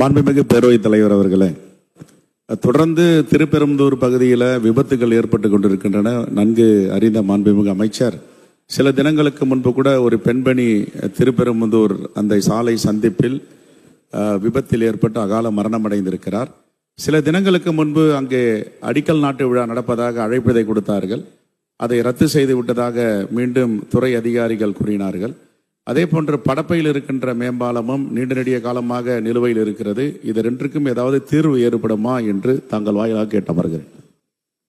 மாண்புமிகு பேரவைத் தலைவர் அவர்களே தொடர்ந்து திருப்பெரும்புதூர் பகுதியில் விபத்துகள் ஏற்பட்டு கொண்டிருக்கின்றன. நன்கு அறிந்த மாண்புமிகு அமைச்சர் சில தினங்களுக்கு முன்பு கூட ஒரு பெண்பணி திருப்பெரும்புதூர் அந்த சாலை சந்திப்பில் விபத்தில் ஏற்பட்டு அகால மரணமடைந்திருக்கிறார். சில தினங்களுக்கு முன்பு அங்கே அடிக்கல் நாட்டு விழா நடப்பதாக அழைப்பதை கொடுத்தார்கள். அதை ரத்து செய்து விட்டதாக மீண்டும் துறை அதிகாரிகள் கூறினார்கள். அதே போன்று படப்பையில் இருக்கின்ற மேம்பாலமும் நீண்ட நெடிய காலமாக நிலுவையில் இருக்கிறது. இது ரெண்டுக்கும் ஏதாவது தீர்வு ஏற்படுமா என்று தாங்கள் வாயிலாக கேட்டமர்கிறேன்.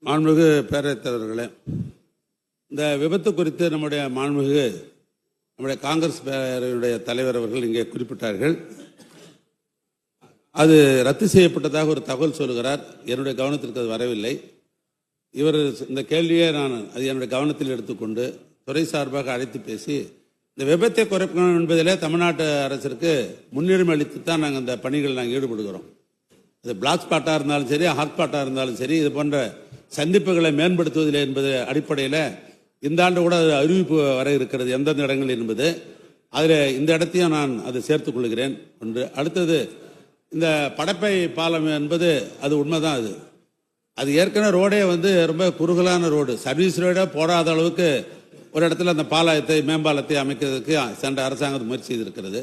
மாண்புமிகு பேரவைத்தலைவர்களே இந்த விபத்து குறித்து நம்முடைய மாண்புமிகு நம்முடைய காங்கிரஸ் பேரவையுடைய தலைவர் அவர்கள் இங்கே குறிப்பிட்டார்கள். அது ரத்து செய்யப்பட்டதாக ஒரு தகவல் சொல்கிறார் என்னுடைய கவனத்திற்கு அது வரவில்லை. இவர் இந்த கேள்வியை நான் அது என்னுடைய கவனத்தில் எடுத்துக்கொண்டு துறை சார்பாக அழைத்து பேசி இந்த விபத்தை குறைக்கணும் என்பதில் தமிழ்நாட்டு அரசிற்கு முன்னுரிமை அளித்து தான் நாங்கள் இந்த பணிகள் நாங்கள் ஈடுபடுகிறோம். இது பிளாக் ஸ்பாட்டாக இருந்தாலும் சரி ஹாட் ஸ்பாட்டாக இருந்தாலும் சரி இது போன்ற சந்திப்புகளை மேம்படுத்துவதில் என்பது அடிப்படையில் இந்த ஆண்டு கூட அது அறிவிப்பு வர இருக்கிறது எந்தெந்த இடங்கள் என்பது. அதில் இந்த இடத்தையும் நான் அதை சேர்த்துக் கொள்கிறேன். ஒன்று. அடுத்தது இந்த படப்பை பாலம் என்பது அது உண்மைதான் அது. அது ஏற்கனவே ரோடே வந்து ரொம்ப குறுகலான ரோடு. சர்வீஸ் ரோடே போடாத அளவுக்கு ஒரு இடத்துல அந்த பாலத்தை மேம்பாலத்தை அமைக்கிறதுக்கு சென்ற அரசாங்கம் முயற்சி செய்திருக்கிறது.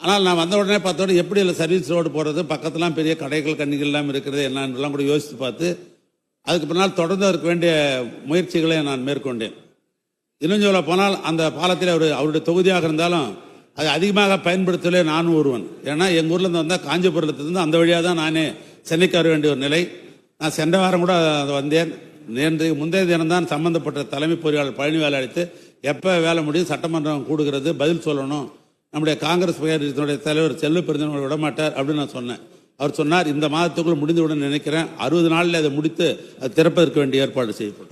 ஆனால் நான் வந்த உடனே பார்த்த உடனே எப்படி இல்லை சர்வீஸ் ரோடு போடுறது பக்கத்துலாம் பெரிய கடைகள் கண்ணிகள் எல்லாம் இருக்கிறது என்னன்றலாம் கூட யோசித்து பார்த்து அதுக்கு பின்னால் தொடர்ந்து அதற்கு வேண்டிய முயற்சிகளை நான் மேற்கொண்டேன். இன்னும் சொல்ல போனால் அந்த பாலத்தில் அவர் அவருடைய தொகுதியாக இருந்தாலும் அது அதிகமாக பயன்படுத்தலே நானும் ஒருவன். ஏன்னா எங்கள் ஊர்லேருந்து வந்தால் காஞ்சிபுரத்துலேருந்து அந்த வழியாக தான் நானே சென்னைக்கு வர வேண்டிய ஒரு நிலை. நான் சென்ற வாரம் கூட அதை வந்தேன். நேற்று முந்தைய தினம்தான் சம்பந்தப்பட்ட தலைமை பொறியாளர் பழனி வேலை அழைத்து எப்போ வேலை முடியும் சட்டமன்றம் கூடுகிறது பதில் சொல்லணும். நம்முடைய காங்கிரஸ் பேரவையினுடைய தலைவர் செல்வ பெருந்தவர்கள் விடமாட்டார் அப்படின்னு நான் சொன்னேன். அவர் சொன்னார் இந்த மாதத்துக்குள்ள முடிந்துவிட நினைக்கிறேன் அறுபது நாளில் அதை முடித்து அது திறப்பதற்கு வேண்டிய ஏற்பாடு செய்யப்படும்.